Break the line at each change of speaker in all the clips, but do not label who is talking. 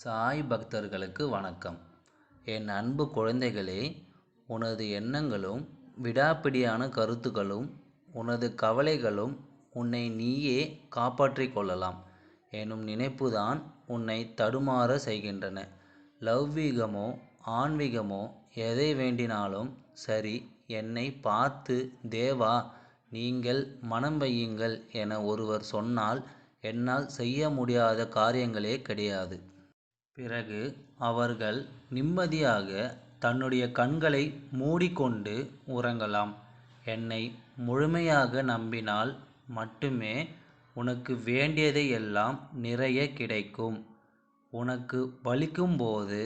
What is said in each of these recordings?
சாய் பக்தர்களுக்கு வணக்கம். என் அன்பு குழந்தைகளே உனது எண்ணங்களும் விடாப்பிடியான கருத்துக்களும் உனது கவலைகளும் உன்னை நீயே காப்பாற்றிக் கொள்ளலாம். எனும் நினைப்புதான் உன்னை தடுமாற செய்கின்றன. லௌவீகமோ ஆன்மீகமோ எதை வேண்டினாலும் சரி என்னை பார்த்து தேவா நீங்கள் மனம் வையுங்கள் என ஒருவர் சொன்னால் என்னால் செய்ய முடியாத காரியங்களே கிடையாது. பிறகு அவர்கள் நிம்மதியாக தன்னுடைய கண்களை மூடிக்கொண்டு உறங்கலாம். என்னை முழுமையாக நம்பினால் மட்டுமே உனக்கு வேண்டியதை எல்லாம் நிறைய கிடைக்கும். உனக்கு வலிக்கும்போது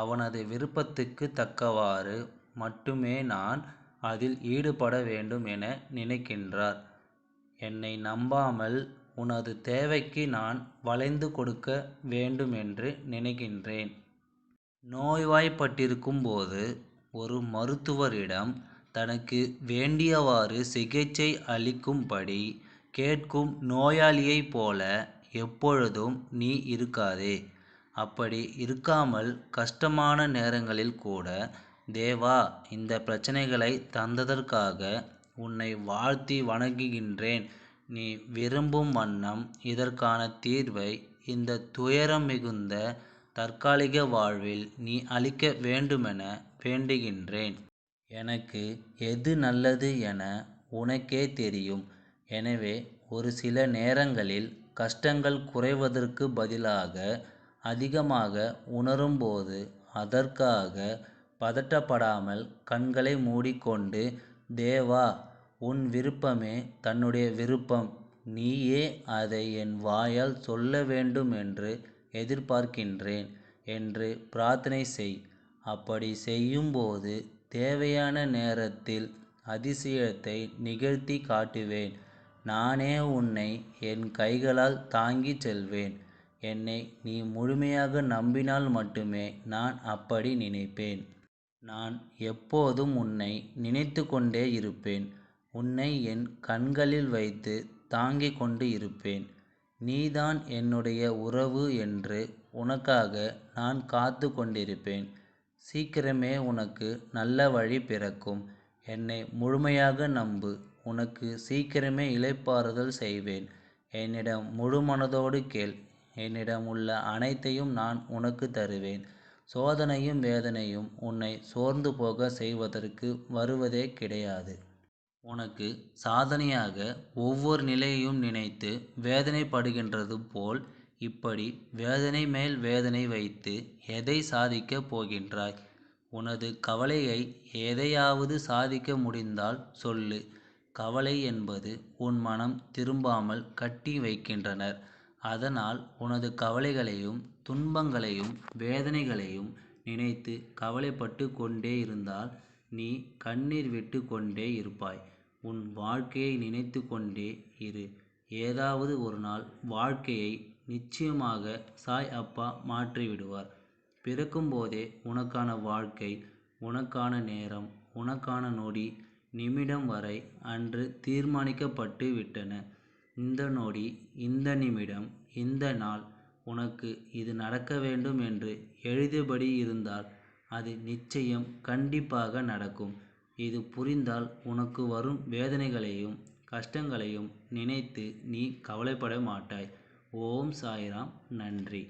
அவனது விருப்பத்துக்கு தக்கவாறு மட்டுமே நான் அதில் ஈடுபட வேண்டும் என நினைக்கின்றார். என்னை நம்பாமல் உனது தேவைக்கு நான் வளைந்து கொடுக்க வேண்டும் என்று நினைக்கின்றேன். நோய்வாய்ப்பட்டிருக்கும் போது ஒரு மருத்துவரிடம் தனக்கு வேண்டியவாறு சிகிச்சை அளிக்கும்படி கேட்கும் நோயாளியைப் போல எப்பொழுதும் நீ இருக்காதே. அப்படி இருக்காமல் கஷ்டமான நேரங்களில் கூட தேவா இந்த பிரச்சனைகளை தந்ததற்காக உன்னை வாழ்த்தி வணங்குகின்றேன். நீ விரும்பும் வண்ணம் இதற்கான தீர்வை இந்த துயரம் மிகுந்த தற்காலிக வாழ்வில் நீ அளிக்க வேண்டுமென வேண்டுகின்றேன். எனக்கு எது நல்லது என உனக்கே தெரியும். எனவே ஒரு சில நேரங்களில் கஷ்டங்கள் குறைவதற்கு பதிலாக அதிகமாக உணரும்போது அதற்காக பதட்டப்படாமல் கண்களை மூடிக்கொண்டு தேவா உன் விருப்பமே தன்னுடைய விருப்பம். நீயே அதை என் வாயால் சொல்ல வேண்டும் என்று எதிர்பார்க்கின்றேன் என்று பிரார்த்தனை செய். அப்படி செய்யும்போது தேவையான நேரத்தில் அதிசயத்தை நிகழ்த்தி காட்டுவேன். நானே உன்னை என் கைகளால் தாங்கிச் செல்வேன். என்னை நீ முழுமையாக நம்பினால் மட்டுமே நான் அப்படி நினைப்பேன். நான் எப்போதும் உன்னை நினைத்து கொண்டே இருப்பேன். உன்னை என் கண்களில் வைத்து தாங்கிக் கொண்டு இருப்பேன். நீதான் என்னுடைய உறவு என்று உனக்காக நான் காத்து கொண்டிருப்பேன். சீக்கிரமே உனக்கு நல்ல வழி பிறக்கும். என்னை முழுமையாக நம்பு. உனக்கு சீக்கிரமே இளைப்பாறுதல் செய்வேன். என்னிடம் முழு மனதோடு கேள். என்னிடம் உள்ள அனைத்தையும் நான் உனக்கு தருவேன். சோதனையும் வேதனையும் உன்னை சோர்ந்து போக செய்வதற்கு வருவதே கிடையாது. உனக்கு சாதனையாக ஒவ்வொரு நிலையையும் நினைத்து வேதனைப்படுகின்றது போல் இப்படி வேதனை மேல் வேதனை வைத்து எதை சாதிக்கப் போகின்றாய்? உனது கவலையை எதையாவது சாதிக்க முடிந்தால் சொல்லு. கவலை என்பது உன் மனம் திரும்பாமல் கட்டி வைக்கின்றனர். அதனால் உனது கவலைகளையும் துன்பங்களையும் வேதனைகளையும் நினைத்து கவலைப்பட்டு கொண்டே இருந்தால் நீ கண்ணீர் விட்டு கொண்டே இருப்பாய். உன் வாழ்க்கையை நினைத்து கொண்டே இரு. ஏதாவது ஒரு நாள் வாழ்க்கையை நிச்சயமாக சாய் அப்பா மாற்றிவிடுவார். பிறக்கும்போதே உனக்கான வாழ்க்கை உனக்கான நேரம் உனக்கான நொடி நிமிடம் வரை அன்று தீர்மானிக்கப்பட்டு விட்டன. இந்த நொடி இந்த நிமிடம் இந்த நாள் உனக்கு இது நடக்க வேண்டும் என்று எழுதியபடி இருந்தால் அது நிச்சயம் கண்டிப்பாக நடக்கும். இது புரிந்தால் உனக்கு வரும் வேதனைகளையும் கஷ்டங்களையும் நினைத்து நீ கவலைப்பட மாட்டாய் ஓம் சாய்ராம். நன்றி.